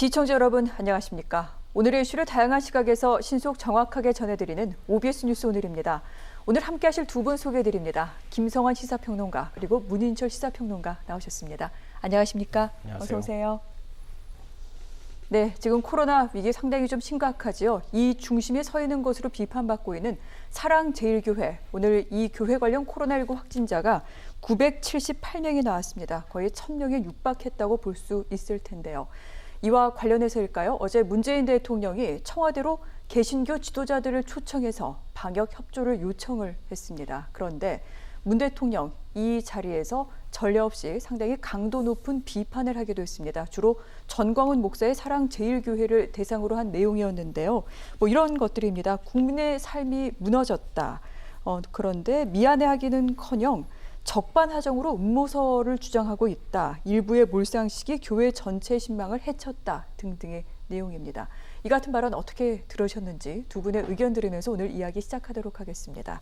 시청자 여러분 안녕하십니까? 오늘의 이슈를 다양한 시각에서 신속 정확하게 전해드리는 OBS 뉴스 오늘입니다. 오늘 함께하실 두 분 소개해드립니다. 김성환 시사평론가 그리고 문인철 시사평론가 나오셨습니다. 안녕하십니까? 안녕하세요. 어서 오세요. 네, 지금 코로나 위기 상당히 좀 심각하지요. 이 중심에 서 있는 것으로 비판받고 있는 사랑제일교회. 오늘 이 교회 관련 코로나19 확진자가 978명이 나왔습니다. 거의 1000명에 육박했다고 볼 수 있을 텐데요. 이와 관련해서일까요? 어제 문재인 대통령이 청와대로 개신교 지도자들을 초청해서 방역 협조를 요청을 했습니다. 그런데 문 대통령 이 자리에서 전례 없이 상당히 강도 높은 비판을 하기도 했습니다. 주로 전광훈 목사의 사랑 제일교회를 대상으로 한 내용이었는데요. 뭐 이런 것들입니다. 국민의 삶이 무너졌다. 어, 그런데 미안해하기는커녕 적반하장으로 음모설을 주장하고 있다. 일부의 몰상식이 교회 전체 신망을 해쳤다. 등등의 내용입니다. 이 같은 발언 어떻게 들으셨는지 두 분의 의견 들으면서 오늘 이야기 시작하도록 하겠습니다.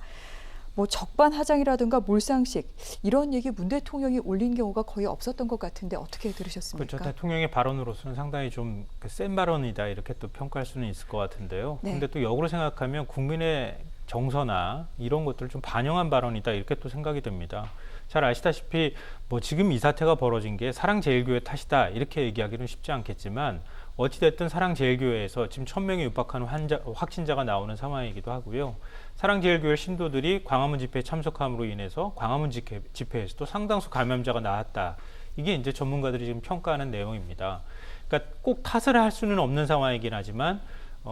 뭐 적반하장이라든가 몰상식 이런 얘기 문 대통령이 올린 경우가 거의 없었던 것 같은데 어떻게 들으셨습니까? 그렇죠. 대통령의 발언으로서는 상당히 좀 센 발언이다 이렇게 또 평가할 수는 있을 것 같은데요. 네. 근데 또 역으로 생각하면 국민의 정서나 이런 것들을 좀 반영한 발언이다 이렇게 또 생각이 됩니다. 잘 아시다시피 뭐 지금 이 사태가 벌어진 게 사랑제일교회 탓이다 이렇게 얘기하기는 쉽지 않겠지만 어찌됐든 사랑제일교회에서 지금 천 명이 육박하는 환자, 확진자가 나오는 상황이기도 하고요. 사랑제일교회 신도들이 광화문 집회에 참석함으로 인해서 광화문 집회, 집회에서도 상당수 감염자가 나왔다. 이게 이제 전문가들이 지금 평가하는 내용입니다. 그러니까 꼭 탓을 할 수는 없는 상황이긴 하지만 어,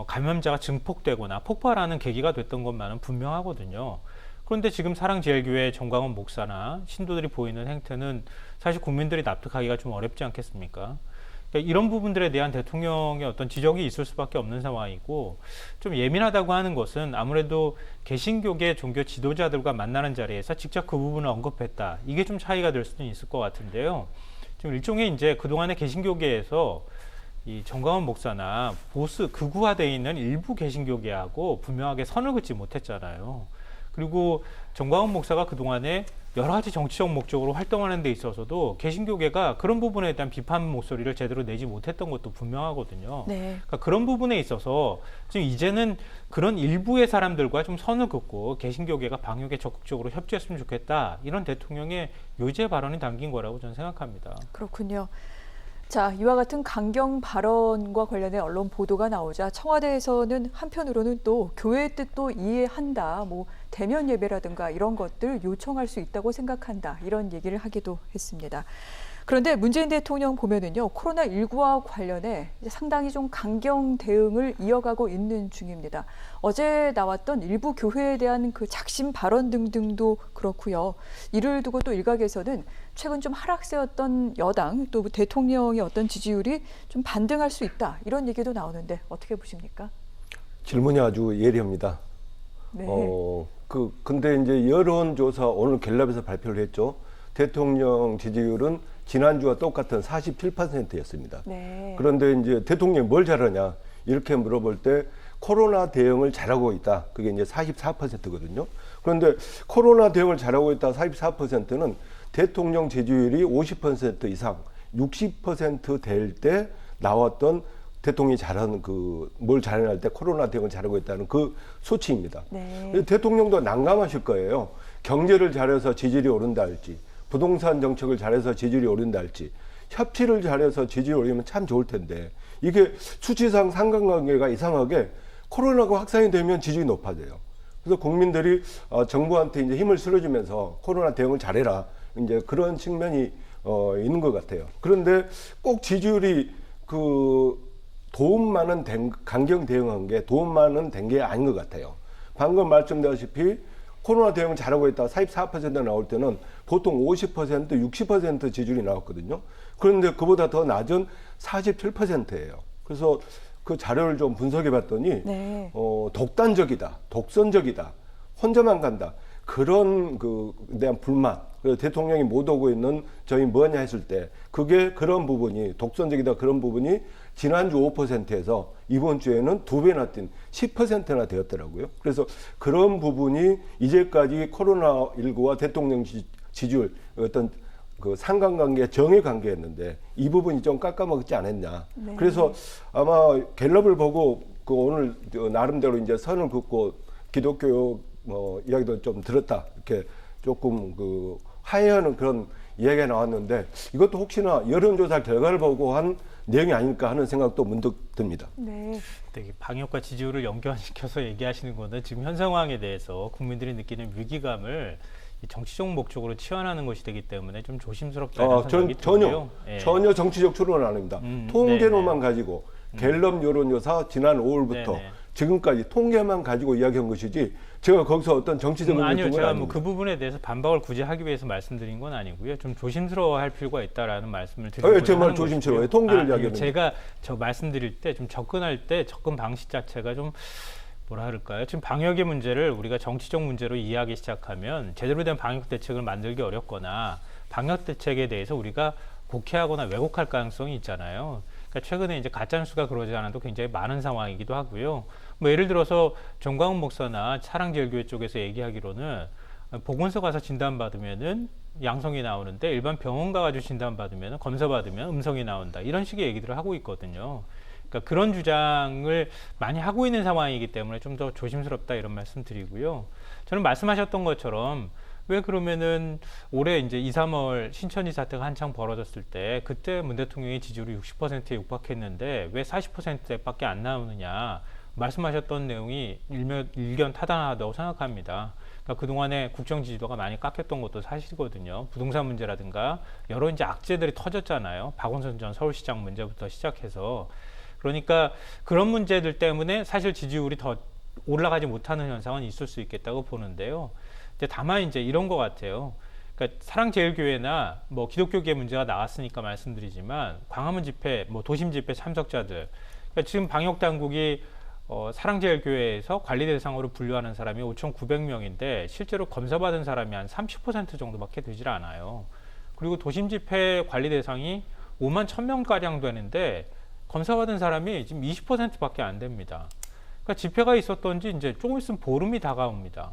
감염자가 증폭되거나 폭발하는 계기가 됐던 것만은 분명하거든요. 그런데 지금 사랑제일교회 정광훈 목사나 신도들이 보이는 행태는 사실 국민들이 납득하기가 좀 어렵지 않겠습니까? 그러니까 이런 부분들에 대한 대통령의 어떤 지적이 있을 수밖에 없는 상황이고 좀 예민하다고 하는 것은 아무래도 개신교계 종교 지도자들과 만나는 자리에서 직접 그 부분을 언급했다. 이게 좀 차이가 될 수는 있을 것 같은데요. 지금 일종의 이제 그동안의 개신교계에서 이 정광훈 목사나 보수 극우화되어 있는 일부 개신교계하고 분명하게 선을 긋지 못했잖아요. 그리고 정광훈 목사가 그동안에 여러 가지 정치적 목적으로 활동하는 데 있어서도 개신교계가 그런 부분에 대한 비판 목소리를 제대로 내지 못했던 것도 분명하거든요. 네. 그러니까 그런 부분에 있어서 지금 이제는 그런 일부의 사람들과 좀 선을 긋고 개신교계가 방역에 적극적으로 협조했으면 좋겠다. 이런 대통령의 요제 발언이 담긴 거라고 저는 생각합니다. 그렇군요. 자, 이와 같은 강경 발언과 관련해 언론 보도가 나오자 청와대에서는 한편으로는 또 교회의 뜻도 이해한다. 뭐 대면 예배라든가 이런 것들 요청할 수 있다고 생각한다. 이런 얘기를 하기도 했습니다. 그런데 문재인 대통령 보면은요, 코로나 19와 관련해 이제 상당히 좀 강경 대응을 이어가고 있는 중입니다. 어제 나왔던 일부 교회에 대한 그 작심 발언 등등도 그렇고요. 이를 두고 또 일각에서는 최근 좀 하락세였던 여당 또 대통령의 어떤 지지율이 좀 반등할 수 있다. 이런 얘기도 나오는데 어떻게 보십니까? 질문이 아주 예리합니다. 네. 어, 그, 근데 이제 여론조사 오늘 갤럽에서 발표를 했죠. 대통령 지지율은 지난주와 똑같은 47%였습니다. 네. 그런데 이제 대통령이 뭘 잘하냐 이렇게 물어볼 때 코로나 대응을 잘하고 있다. 그게 이제 44%거든요. 그런데 코로나 대응을 잘하고 있다 44%는 대통령 지지율이 50% 이상 60%될 때 나왔던 대통령이 잘하는 그 뭘 잘할 때 코로나 대응을 잘하고 있다는 그 수치입니다. 네. 대통령도 난감하실 거예요. 경제를 잘해서 지지율이 오른다 할지, 부동산 정책을 잘해서 지지율이 오른다 할지, 협치를 잘해서 지지율이 오르면 참 좋을 텐데 이게 수치상 상관관계가 이상하게 코로나가 확산이 되면 지지율이 높아져요. 그래서 국민들이 어, 정부한테 이제 힘을 실어주면서 코로나 대응을 잘해라 이제 그런 측면이 어, 있는 것 같아요. 그런데 꼭 지지율이 그 도움만은 된, 강경 대응한 게 도움만은 된 게 아닌 것 같아요. 방금 말씀드렸다시피 코로나 대응을 잘하고 있다 44% 나올 때는 보통 50% 60% 지지율이 나왔거든요. 그런데 그보다 더 낮은 47%예요. 그래서 그 자료를 좀 분석해 봤더니 네. 어, 독단적이다, 독선적이다, 혼자만 간다. 그런 그 대한 불만, 그래서 대통령이 못 오고 있는 저희 뭐냐 했을 때 그게 그런 부분이 독선적이다 그런 부분이 지난주 5%에서 이번 주에는 두 배나 뛴 10%나 되었더라고요. 그래서 그런 부분이 이제까지 코로나19와 대통령 지, 지지율 어떤 그 상관관계 정의 관계였는데 이 부분이 좀 깎아먹지 않았냐. 네. 그래서 아마 갤럽을 보고 그 오늘 그 나름대로 이제 선을 긋고 기독교 뭐 이야기도 좀 들었다 이렇게 조금 그 화해하는 그런 이야기가 나왔는데 이것도 혹시나 여론조사 결과를 보고 한 내용이 아닐까 하는 생각도 문득 듭니다. 네. 되게 방역과 지지율을 연결시켜서 얘기하시는 거는 지금 현 상황에 대해서 국민들이 느끼는 위기감을 이 정치적 목적으로 치환하는 것이 되기 때문에 좀 조심스럽다는 어, 생각이 전 전혀 들고요. 예. 전혀 정치적 추론은 아닙니다. 음, 통계로만 네네. 가지고 갤럽 여론조사 지난 5월부터 네네. 지금까지 통계만 가지고 이야기한 것이지 제가 거기서 어떤 정치적인 음, 아니요, 제가 뭐. 그 부분에 대해서 반박을 굳이 하기 위해서 말씀드린 건 아니고요. 좀 조심스러워할 필요가 있다라는 말씀을 어, 드리고 예, 정말 하는 조심스러워요. 통계를 아니요, 이야기하는 제가 저 말씀드릴 때 좀 접근할 때 접근 방식 자체가 좀 뭐라 그럴까요? 지금 방역의 문제를 우리가 정치적 문제로 이해하기 시작하면 제대로 된 방역 대책을 만들기 어렵거나 방역 대책에 대해서 우리가 곡해하거나 왜곡할 가능성이 있잖아요. 그러니까 최근에 이제 가짜 뉴스가 그러지 않아도 굉장히 많은 상황이기도 하고요. 뭐 예를 들어서 정광훈 목사나 사랑제일교회 쪽에서 얘기하기로는 보건소 가서 진단 받으면은 양성이 나오는데 일반 병원 가가지고 진단 받으면 검사 받으면 음성이 나온다 이런 식의 얘기들을 하고 있거든요. 그러니까 그런 주장을 많이 하고 있는 상황이기 때문에 좀 더 조심스럽다 이런 말씀 드리고요. 저는 말씀하셨던 것처럼 왜 그러면은 올해 이제 2, 3월 신천지 사태가 한창 벌어졌을 때 그때 문 대통령의 지지율이 60%에 육박했는데 왜 40%대밖에 안 나오느냐 말씀하셨던 내용이 일면, 일견 타당하다고 생각합니다. 그러니까 그동안에 국정 지지도가 많이 깎였던 것도 사실이거든요. 부동산 문제라든가 여러 이제 악재들이 터졌잖아요. 박원순 전 서울시장 문제부터 시작해서 그러니까 그런 문제들 때문에 사실 지지율이 더 올라가지 못하는 현상은 있을 수 있겠다고 보는데요. 이제 다만 이제 이런 것 같아요. 그러니까 사랑제일교회나 뭐 기독교계 문제가 나왔으니까 말씀드리지만 광화문 집회, 뭐 도심 집회 참석자들, 그러니까 지금 방역 당국이 어, 사랑제일교회에서 관리 대상으로 분류하는 사람이 5,900명인데 실제로 검사받은 사람이 한 30% 정도밖에 되질 않아요. 그리고 도심 집회 관리 대상이 5만 1,000명 가량 되는데 검사받은 사람이 지금 20%밖에 안 됩니다. 그러니까 집회가 있었던지 이제 조금 있으면 보름이 다가옵니다.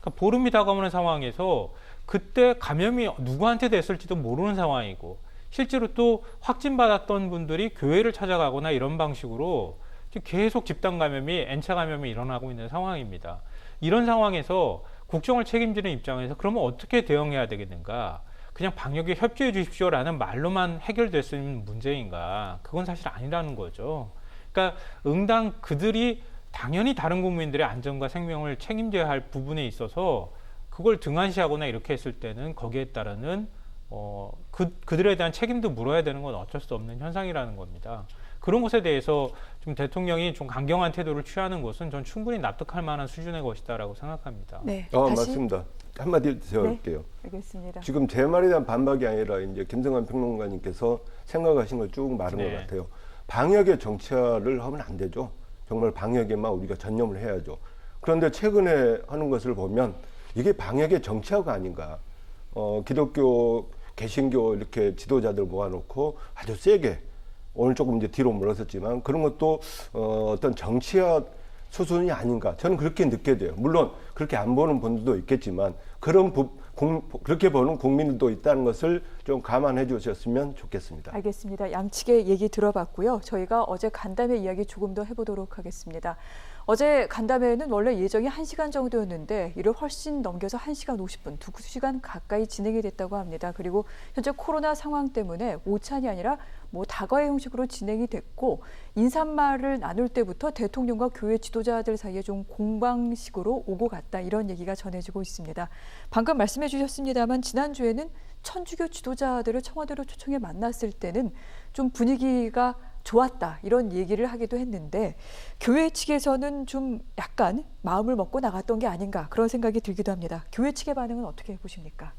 그러니까 보름이 다가오는 상황에서 그때 감염이 누구한테 됐을지도 모르는 상황이고 실제로 또 확진받았던 분들이 교회를 찾아가거나 이런 방식으로 계속 집단 감염이 N차 감염이 일어나고 있는 상황입니다. 이런 상황에서 국정을 책임지는 입장에서 그러면 어떻게 대응해야 되겠는가? 그냥 방역에 협조해 주십시오라는 말로만 해결될 수 있는 문제인가? 그건 사실 아니라는 거죠. 그러니까 응당 그들이 당연히 다른 국민들의 안전과 생명을 책임져야 할 부분에 있어서 그걸 등한시하거나 이렇게 했을 때는 거기에 따르는 어, 그, 그들에 대한 책임도 물어야 되는 건 어쩔 수 없는 현상이라는 겁니다. 그런 것에 대해서 좀 대통령이 좀 강경한 태도를 취하는 것은 전 충분히 납득할 만한 수준의 것이다라고 생각합니다. 네. 어, 다시 맞습니다. 한마디 더 네. 할게요. 알겠습니다. 지금 제 말에 대한 반박이 아니라 이제 김성환 평론가님께서 생각하신 걸 쭉 말한 네. 것 같아요. 방역의 정치화를 하면 안 되죠. 정말 방역에만 우리가 전념을 해야죠. 그런데 최근에 하는 것을 보면 이게 방역의 정치화가 아닌가. 어, 기독교, 개신교 이렇게 지도자들 모아놓고 아주 세게 오늘 조금 이제 뒤로 물러섰지만 그런 것도 어, 어떤 정치화 수순이 아닌가 저는 그렇게 느껴야 돼요. 물론 그렇게 안 보는 분들도 있겠지만 그런 부, 공, 그렇게 보는 국민들도 있다는 것을 좀 감안해 주셨으면 좋겠습니다. 알겠습니다. 양측의 얘기 들어봤고요. 저희가 어제 간담회 이야기 조금 더 해보도록 하겠습니다. 어제 간담회는 원래 예정이 1시간 정도였는데 이를 훨씬 넘겨서 1시간 50분, 2시간 가까이 진행이 됐다고 합니다. 그리고 현재 코로나 상황 때문에 오찬이 아니라 뭐 다과의 형식으로 진행이 됐고 인사말을 나눌 때부터 대통령과 교회 지도자들 사이에 좀 공방식으로 오고 갔다 이런 얘기가 전해지고 있습니다. 방금 말씀해 주셨습니다만 지난주에는 천주교 지도자들을 청와대로 초청해 만났을 때는 좀 분위기가 좋았다 이런 얘기를 하기도 했는데 교회 측에서는 좀 약간 마음을 먹고 나갔던 게 아닌가 그런 생각이 들기도 합니다. 교회 측의 반응은 어떻게 보십니까?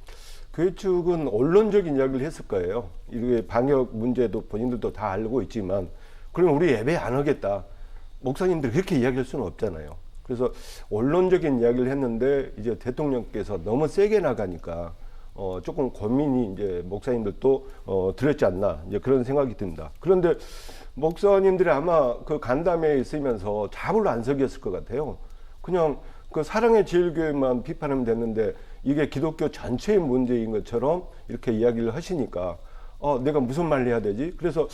교회 측은 언론적인 이야기를 했을 거예요. 이게 방역 문제도 본인들도 다 알고 있지만 그러면 우리 예배 안 하겠다. 목사님들 그렇게 이야기할 수는 없잖아요. 그래서 언론적인 이야기를 했는데 이제 대통령께서 너무 세게 나가니까 어, 조금 고민이 이제 목사님들도 어, 들었지 않나 이제 그런 생각이 듭니다. 그런데 목사님들이 아마 그 간담회에 있으면서 자불로 안석이었을 것 같아요. 그냥 그 사랑의 제일교회만 비판하면 됐는데 이게 기독교 전체의 문제인 것처럼 이렇게 이야기를 하시니까 어 내가 무슨 말을 해야 되지? 그래서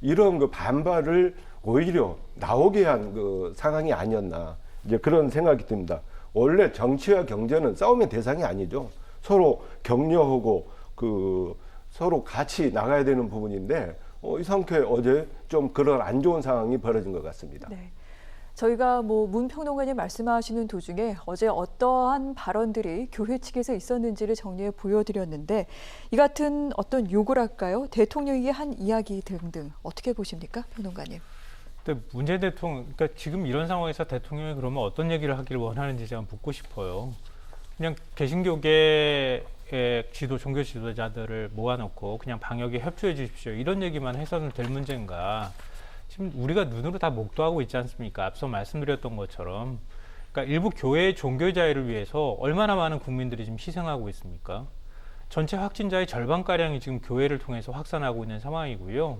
이런 그 반발을 오히려 나오게 한 그 상황이 아니었나 이제 그런 생각이 듭니다. 원래 정치와 경제는 싸움의 대상이 아니죠. 서로 격려하고 그 서로 같이 나가야 되는 부분인데 어, 이상하게 어제 좀 그런 안 좋은 상황이 벌어진 것 같습니다. 네. 저희가 뭐 문평론가님 말씀하시는 도중에 어제 어떠한 발언들이 교회 측에서 있었는지를 정리해 보여드렸는데 이 같은 어떤 할까요? 대통령에게 한 이야기 등등 어떻게 보십니까, 평론가님? 근데 문재인 대통령, 그러니까 지금 이런 상황에서 대통령이 그러면 어떤 얘기를 하기를 원하는지 제가 묻고 싶어요. 그냥 개신교계의 지도 종교 지도자들을 모아놓고 그냥 방역에 협조해 주십시오 이런 얘기만 해서는 될 문제인가? 지금 우리가 눈으로 다 목도하고 있지 않습니까? 앞서 말씀드렸던 것처럼, 그러니까 일부 교회의 종교 자유를 위해서 얼마나 많은 국민들이 지금 희생하고 있습니까? 전체 확진자의 절반 가량이 지금 교회를 통해서 확산하고 있는 상황이고요.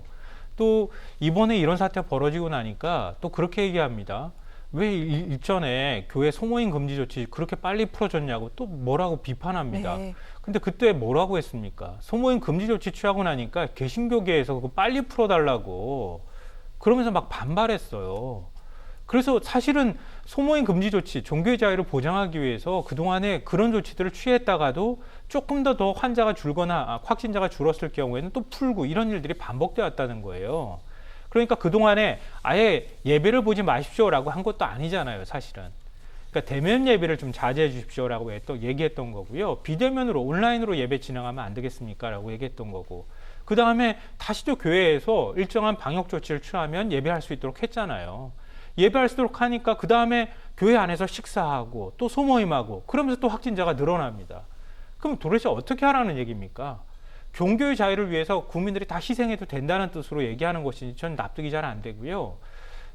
또 이번에 이런 사태가 벌어지고 나니까 또 그렇게 얘기합니다. 왜 일- 일전에 교회 소모임 금지 조치 그렇게 빨리 풀어줬냐고 또 뭐라고 비판합니다. 네. 근데 그때 뭐라고 했습니까? 소모임 금지 조치 취하고 나니까 개신교계에서 그거 빨리 풀어달라고 그러면서 막 반발했어요. 그래서 사실은 소모임 금지 조치, 종교의 자유를 보장하기 위해서 그동안에 그런 조치들을 취했다가도 조금 더 더 환자가 줄거나 아, 확진자가 줄었을 경우에는 또 풀고 이런 일들이 반복되었다는 거예요. 그러니까 그동안에 아예 예배를 보지 마십시오라고 한 것도 아니잖아요, 사실은. 그러니까 대면 예배를 좀 자제해 주십시오라고 했던, 얘기했던 거고요. 비대면으로 온라인으로 예배 진행하면 안 되겠습니까라고 얘기했던 거고. 그 다음에 다시 또 교회에서 일정한 방역 조치를 취하면 예배할 수 있도록 했잖아요. 예배할 수 있도록 하니까 그 다음에 교회 안에서 식사하고 또 소모임하고 그러면서 또 확진자가 늘어납니다. 그럼 도대체 어떻게 하라는 얘기입니까? 종교의 자유를 위해서 국민들이 다 희생해도 된다는 뜻으로 얘기하는 것이 전 납득이 잘 안 되고요.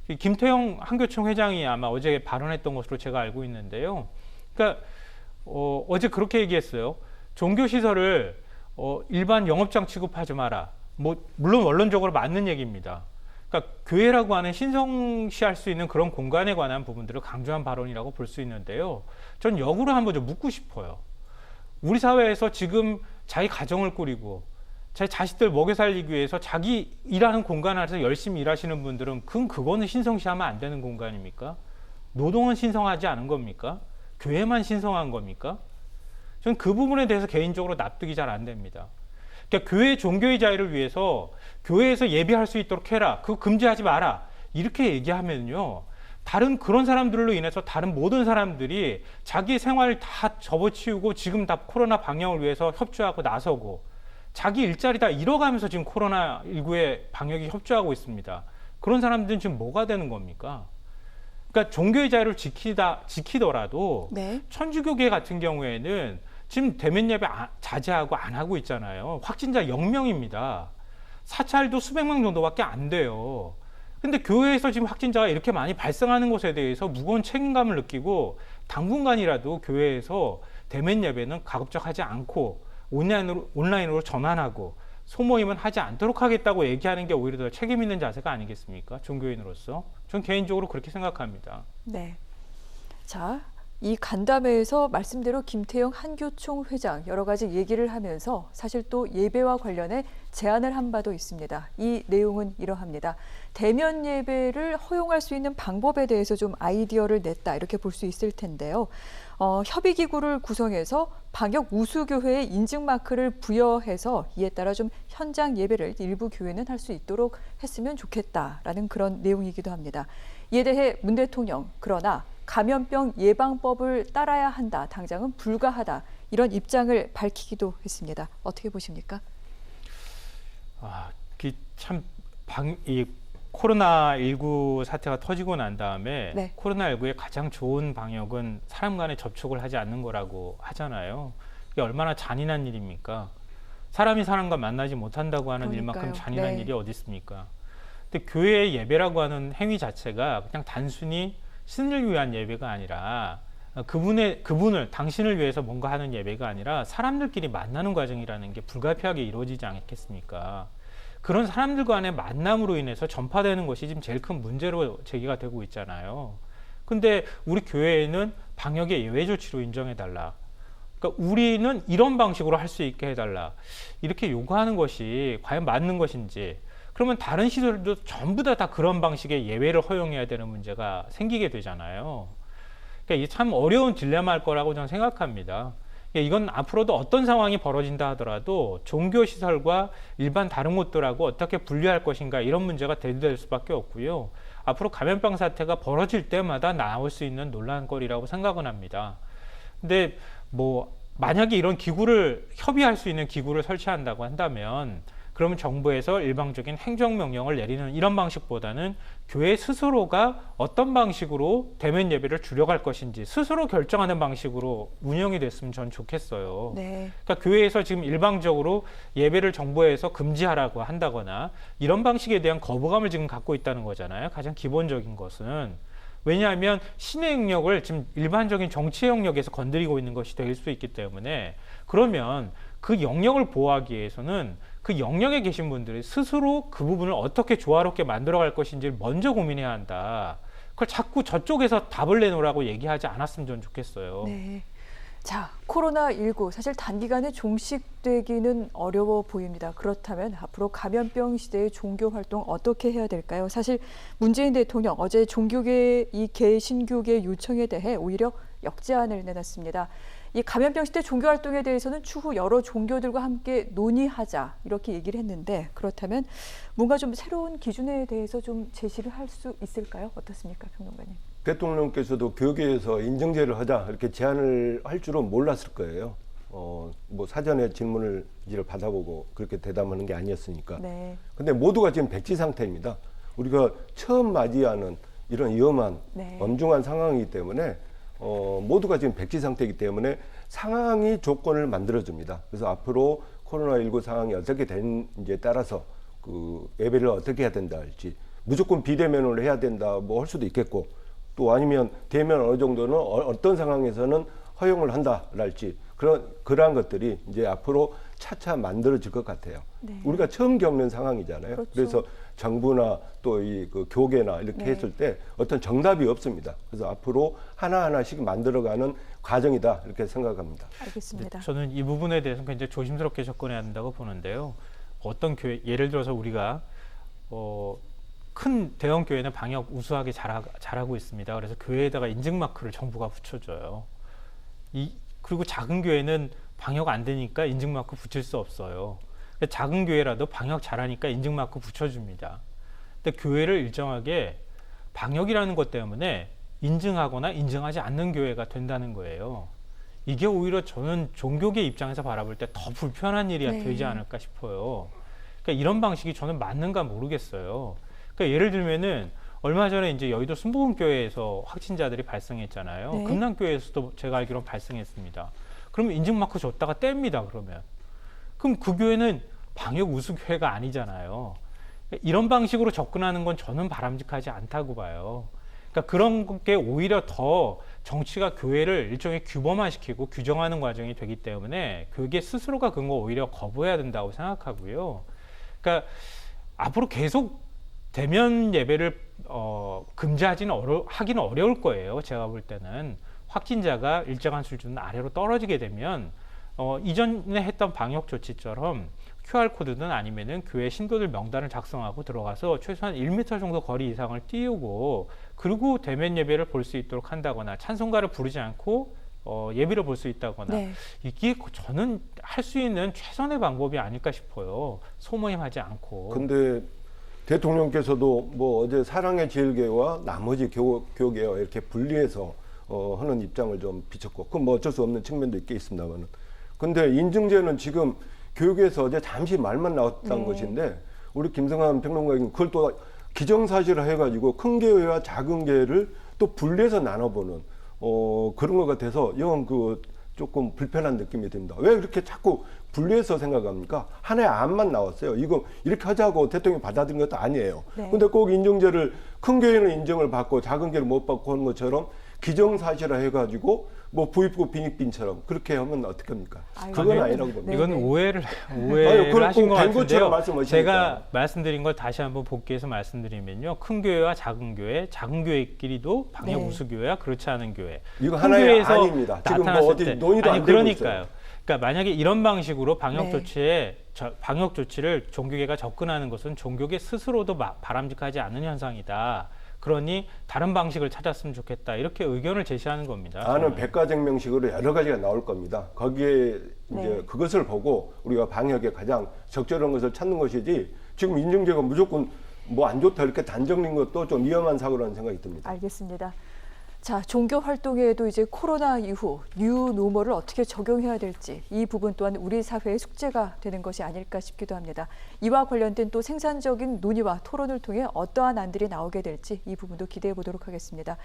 이 김태형 한교총 회장이 아마 어제 발언했던 것으로 제가 알고 있는데요. 그러니까 어, 어제 그렇게 얘기했어요. 종교 시설을 어, 일반 영업장 취급하지 마라. 뭐 물론 원론적으로 맞는 얘기입니다. 그러니까 교회라고 하는 신성시할 수 있는 그런 공간에 관한 부분들을 강조한 발언이라고 볼 수 있는데요. 전 역으로 한번 좀 묻고 싶어요. 우리 사회에서 지금 자기 가정을 꾸리고 자기 자식들 먹여 살리기 위해서 자기 일하는 공간 안에서 열심히 일하시는 분들은 그 그거는 신성시하면 안 되는 공간입니까? 노동은 신성하지 않은 겁니까? 교회만 신성한 겁니까? 저는 그 부분에 대해서 개인적으로 납득이 잘 안 됩니다. 그러니까 교회 종교의 자유를 위해서 교회에서 예배할 수 있도록 해라. 그거 금지하지 마라. 이렇게 얘기하면요. 다른 그런 사람들로 인해서 다른 모든 사람들이 자기 생활을 다 접어치우고 지금 다 코로나 방역을 위해서 협조하고 나서고 자기 일자리 다 잃어가면서 지금 코로나19에 방역에 협조하고 있습니다. 그런 사람들은 지금 뭐가 되는 겁니까? 그러니까 종교의 자유를 지키다, 지키더라도 네. 천주교계 같은 경우에는 지금 대면 예배 아- 자제하고 안 하고 있잖아요. 확진자 0명입니다. 사찰도 수백 명 정도밖에 안 돼요. 근데 교회에서 지금 확진자가 이렇게 많이 발생하는 것에 대해서 무거운 책임감을 느끼고 당분간이라도 교회에서 대면 예배는 가급적 하지 않고 온라인으로, 온라인으로 전환하고 소모임은 하지 않도록 하겠다고 얘기하는 게 오히려 더 책임 있는 자세가 아니겠습니까? 종교인으로서. 전 개인적으로 그렇게 생각합니다. 네. 자, 이 간담회에서 말씀대로 김태형 한교총 회장 여러 가지 얘기를 하면서 사실 또 예배와 관련해 제안을 한 바도 있습니다. 이 내용은 이러합니다. 대면 예배를 허용할 수 있는 방법에 대해서 좀 아이디어를 냈다 이렇게 볼 수 있을 텐데요. 어, 협의 기구를 구성해서 방역 우수 교회의 인증 마크를 부여해서 이에 따라 좀 현장 예배를 일부 교회는 할 수 있도록 했으면 좋겠다라는 그런 내용이기도 합니다. 이에 대해 문 대통령 그러나 감염병 예방법을 따라야 한다. 당장은 불가하다. 이런 입장을 밝히기도 했습니다. 어떻게 보십니까? 아, 그참 방, 이 코로나 19 사태가 터지고 난 다음에 네. 코로나 19의 가장 좋은 방역은 사람 간의 접촉을 하지 않는 거라고 하잖아요. 이게 얼마나 잔인한 일입니까? 사람이 사람과 만나지 못한다고 하는 그러니까요. 일만큼 잔인한 네. 일이 어디 있습니까? 근데 교회의 예배라고 하는 행위 자체가 그냥 단순히 신을 위한 예배가 아니라 그분의 그분을 당신을 위해서 뭔가 하는 예배가 아니라 사람들끼리 만나는 과정이라는 게 불가피하게 이루어지지 않겠습니까? 그런 사람들 간의 만남으로 인해서 전파되는 것이 지금 제일 큰 문제로 제기가 되고 있잖아요. 근데 우리 교회에는 방역의 예외 조치로 인정해 달라. 그러니까 우리는 이런 방식으로 할 수 있게 해 달라 이렇게 요구하는 것이 과연 맞는 것인지 그러면 다른 시설도 전부 다, 다 그런 방식의 예외를 허용해야 되는 문제가 생기게 되잖아요. 그러니까 이게 참 어려운 딜레마일 거라고 저는 생각합니다. 예, 이건 앞으로도 어떤 상황이 벌어진다 하더라도 종교 시설과 일반 다른 곳들하고 어떻게 분리할 것인가 이런 문제가 대두될 수밖에 없고요. 앞으로 감염병 사태가 벌어질 때마다 나올 수 있는 논란거리라고 생각은 합니다. 근데 뭐 만약에 이런 기구를 협의할 수 있는 기구를 설치한다고 한다면 그러면 정부에서 일방적인 행정명령을 내리는 이런 방식보다는 교회 스스로가 어떤 방식으로 대면 예배를 줄여갈 것인지 스스로 결정하는 방식으로 운영이 됐으면 전 좋겠어요. 네. 그러니까 교회에서 지금 일방적으로 예배를 정부에서 금지하라고 한다거나 이런 방식에 대한 거부감을 지금 갖고 있다는 거잖아요. 가장 기본적인 것은 왜냐하면 신의 영역을 지금 일반적인 정치의 영역에서 건드리고 있는 것이 될 수 있기 때문에 그러면 그 영역을 보호하기 위해서는 그 영역에 계신 분들이 스스로 그 부분을 어떻게 조화롭게 만들어갈 것인지 를 먼저 고민해야 한다. 그걸 자꾸 저쪽에서 답을 내놓으라고 얘기하지 않았으면 전 좋겠어요. 네. 자, 코로나19 사실 단기간에 종식되기는 어려워 보입니다. 그렇다면 앞으로 감염병 시대의 종교 활동 어떻게 해야 될까요? 사실 문재인 대통령 어제 종교계 이 개신교계 요청에 대해 오히려 역제안을 내놨습니다. 이 감염병 시대 종교 활동에 대해서는 추후 여러 종교들과 함께 논의하자 이렇게 얘기를 했는데 그렇다면 뭔가 좀 새로운 기준에 대해서 좀 제시를 할 수 있을까요? 어떻습니까, 평론가님? 대통령께서도 교계에서 인증제를 하자 이렇게 제안을 할 줄은 몰랐을 거예요. 어, 뭐 사전에 질문을 받아보고 그렇게 대답하는 게 아니었으니까. 네. 근데 모두가 지금 백지 상태입니다. 우리가 처음 맞이하는 이런 위험한 네. 엄중한 상황이기 때문에 어, 모두가 지금 백지 상태이기 때문에 상황이 조건을 만들어줍니다. 그래서 앞으로 코로나19 상황이 어떻게 되는지에 따라서 그 예배를 어떻게 해야 된다 할지 무조건 비대면으로 해야 된다 뭐 할 수도 있겠고 또 아니면 대면 어느 정도는 어, 어떤 상황에서는 허용을 한다랄지 그런 그러한 것들이 이제 앞으로 차차 만들어질 것 같아요. 네. 우리가 처음 겪는 상황이잖아요. 그렇죠. 그래서 정부나 또 이 그 교계나 이렇게 네. 했을 때 어떤 정답이 없습니다. 그래서 앞으로 하나 하나씩 만들어가는 과정이다 이렇게 생각합니다. 알겠습니다. 저는 이 부분에 대해서 굉장히 조심스럽게 접근해야 한다고 보는데요. 어떤 교회, 예를 들어서 우리가 어, 큰 대형 교회는 방역 우수하게 잘하, 잘하고 있습니다. 그래서 교회에다가 인증 마크를 정부가 붙여줘요. 이 그리고 작은 교회는 방역 안 되니까 인증 마크 붙일 수 없어요. 작은 교회라도 방역 잘하니까 인증 마크 붙여줍니다. 근데 교회를 일정하게 방역이라는 것 때문에 인증하거나 인증하지 않는 교회가 된다는 거예요. 이게 오히려 저는 종교계 입장에서 바라볼 때 더 불편한 일이 네. 되지 않을까 싶어요. 그러니까 이런 방식이 저는 맞는가 모르겠어요. 그러니까 예를 들면은 얼마 전에 이제 여의도 순복음교회에서 확진자들이 발생했잖아요. 네. 금남교회에서도 제가 알기로는 발생했습니다. 그러면 인증 마크 줬다가 뗍니다. 그러면 그럼 그 교회는 방역 우수 교회가 아니잖아요. 이런 방식으로 접근하는 건 저는 바람직하지 않다고 봐요. 그러니까 그런 게 오히려 더 정치가 교회를 일종의 규범화시키고 규정하는 과정이 되기 때문에 교계 스스로가 그런 거 오히려 거부해야 된다고 생각하고요. 그러니까 앞으로 계속 대면 예배를 어, 금지하지는 어려, 어려울 거예요. 제가 볼 때는 확진자가 일정한 수준 아래로 떨어지게 되면 어, 이전에 했던 방역 조치처럼 QR 코드든 아니면은 교회 신도들 명단을 작성하고 들어가서 최소한 1m 정도 거리 이상을 띄우고 그리고 대면 예배를 볼 수 있도록 한다거나 찬송가를 부르지 않고 어, 예배를 볼 수 있다거나 네. 이게 저는 할 수 있는 최선의 방법이 아닐까 싶어요. 소모임하지 않고. 근데 대통령께서도 뭐 어제 사랑의 제일교회와 나머지 교, 교계와 이렇게 분리해서 어, 하는 입장을 좀 비쳤고 그건 뭐 어쩔 수 없는 측면도 있게 있습니다만은 근데 인증제는 지금 교육에서 어제 잠시 말만 나왔던 네. 것인데 우리 김성환 평론가님 그걸 또 기정사실화 해가지고 큰 교회와 작은 교회를 또 분리해서 나눠보는 어, 그런 것 같아서 영그 조금 불편한 느낌이 듭니다. 왜 이렇게 자꾸 분리해서 생각합니까? 하나의 안만 나왔어요. 이거 이렇게 하자고 대통령이 받아들인 것도 아니에요. 네. 근데 꼭 인증제를 큰 교회는 인증을 받고 작은 교회는 못 받고 하는 것처럼 기정사실화 해가지고 뭐 부익부 빈익빈처럼 그렇게 하면 어떡합니까? 아이고, 그건 네. 아니라고 봅니다. 네, 이건 네. 오해를 아니, 오해를 하신 꼭것 같은데요. 말씀하시니까. 제가 말씀드린 걸 다시 한번 복귀해서 말씀드리면요. 큰 교회와 작은 교회, 작은 교회끼리도 방역 네. 우수 교회와 그렇지 않은 교회. 이거 큰 하나의 교회에서 안입니다. 지금 뭐 나타났을 어디 때. 논의도 아니 안 그러니까요. 있어요. 그러니까 만약에 이런 방식으로 방역 네. 조치에 저- 방역 조치를 종교계가 접근하는 것은 종교계 스스로도 마- 바람직하지 않은 현상이다. 그러니 다른 방식을 찾았으면 좋겠다. 이렇게 의견을 제시하는 겁니다. 나는. 백과쟁명식으로 여러 가지가 나올 겁니다. 거기에 이제 네. 그것을 보고 우리가 방역에 가장 적절한 것을 찾는 것이지 지금 인증제가 무조건 뭐 안 좋다 이렇게 단정된 것도 좀 위험한 사고라는 생각이 듭니다. 알겠습니다. 자, 종교 활동에도 이제 코로나 이후 뉴 노멀을 어떻게 적용해야 될지 이 부분 또한 우리 사회의 숙제가 되는 것이 아닐까 싶기도 합니다. 이와 관련된 또 생산적인 논의와 토론을 통해 어떠한 안들이 나오게 될지 이 부분도 기대해 보도록 하겠습니다.